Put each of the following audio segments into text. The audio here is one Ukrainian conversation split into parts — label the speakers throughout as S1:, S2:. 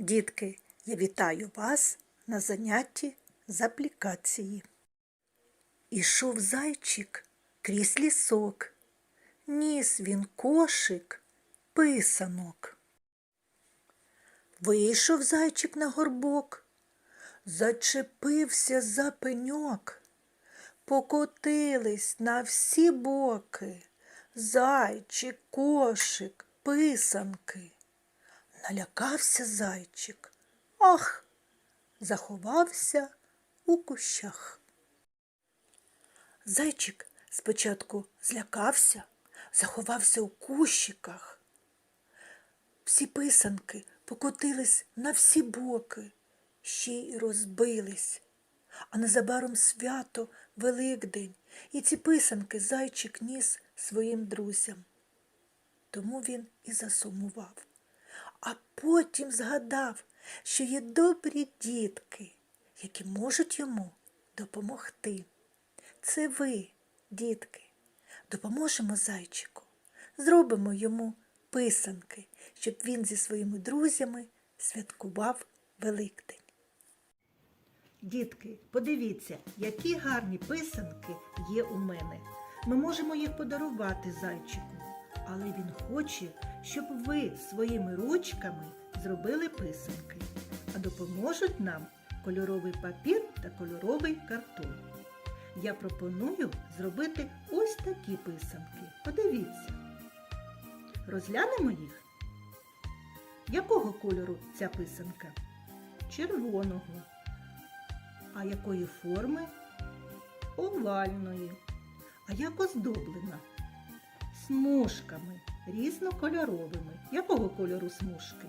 S1: Дітки, я вітаю вас на занятті з аплікації. Ішов зайчик крізь лісок, ніс він кошик, писанок. Вийшов зайчик на горбок, зачепився за пеньок, покотились на всі боки зайчик, кошик, писанки. Налякався зайчик. Ах! Заховався у кущах. Зайчик спочатку злякався, заховався у кущиках. Всі писанки покотились на всі боки, ще й розбились. А незабаром свято Великдень, і ці писанки зайчик ніс своїм друзям. Тому він і засумував. А потім згадав, що є добрі дітки, які можуть йому допомогти. Це ви, дітки, допоможемо зайчику, зробимо йому писанки, щоб він зі своїми друзями святкував Великдень.
S2: Дітки, подивіться, які гарні писанки є у мене. Ми можемо їх подарувати зайчику, але він хоче, щоб ви своїми ручками зробили писанки, а допоможуть нам кольоровий папір та кольоровий картон. Я пропоную зробити ось такі писанки. Подивіться. Розглянемо їх. Якого кольору ця писанка? Червоного. А якої форми? Овальної. А як оздоблена? Смужками різнокольоровими. Якого кольору смужки?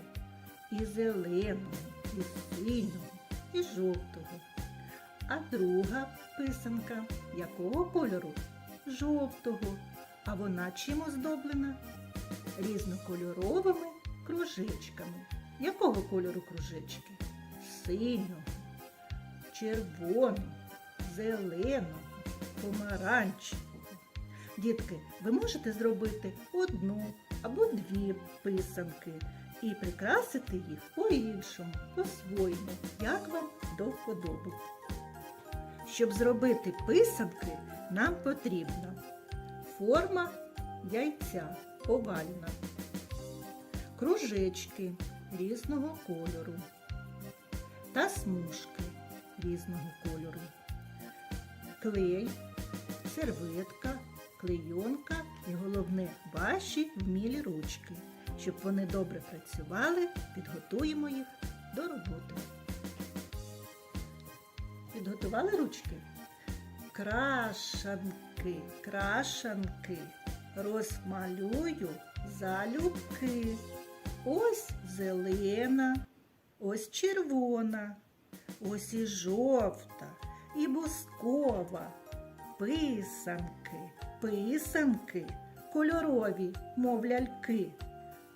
S2: І зеленого, і синього, і жовтого. А друга писанка якого кольору? Жовтого. А вона чим оздоблена? Різнокольоровими кружечками. Якого кольору кружечки? Синього червоного, зеленого, помаранчевого. Дітки, ви можете зробити одну або дві писанки і прикрасити їх по-іншому, по-своєму, як вам до вподоби. Щоб зробити писанки, нам потрібна форма яйця овальна, кружечки різного кольору та смужки різного кольору. Клей, серветка, клейонка і головне ваші вмілі ручки. Щоб вони добре працювали, підготуємо їх до роботи. Підготували ручки? Крашанки, крашанки. Розмалюю залюбки. Ось зелена, ось червона. Ось і жовта, і бускова, писанки, писанки, кольорові, мов ляльки,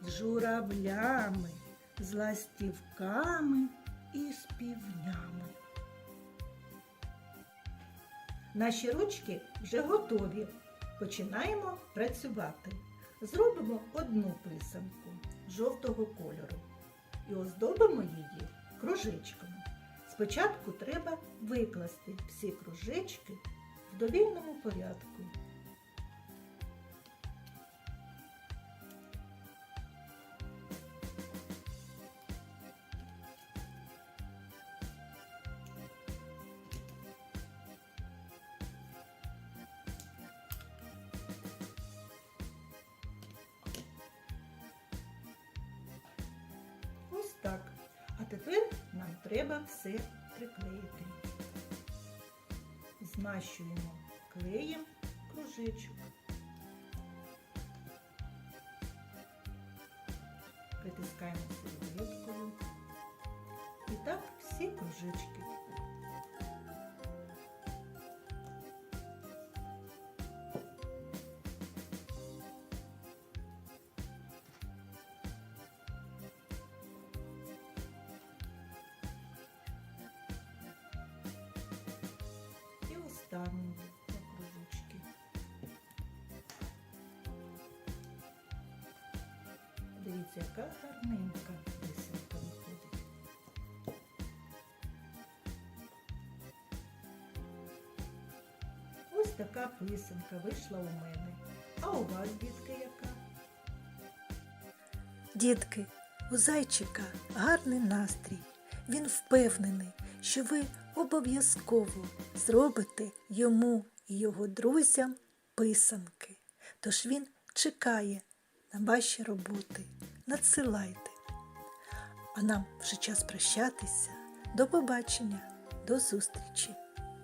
S2: з журавлями, з ластівками і з півнями. Наші ручки вже готові. Починаємо працювати. Зробимо одну писанку жовтого кольору і оздобимо її кружечками. Спочатку треба викласти всі кружечки в довільному порядку. Треба все приклеїти. Змащуємо клеєм кружечок. Притискаємо серветкою. І так всі кружечки. витягнемо кружочки. Дивіться, яка гарненька висилка виходить. Ось така писанка вийшла у мене. А у вас, дітки, яка?
S1: Дітки, у зайчика гарний настрій. Він впевнений, що ви обов'язково зробите йому і його друзям писанки. Тож він чекає на ваші роботи. Надсилайте. А нам вже час прощатися. До побачення, до зустрічі!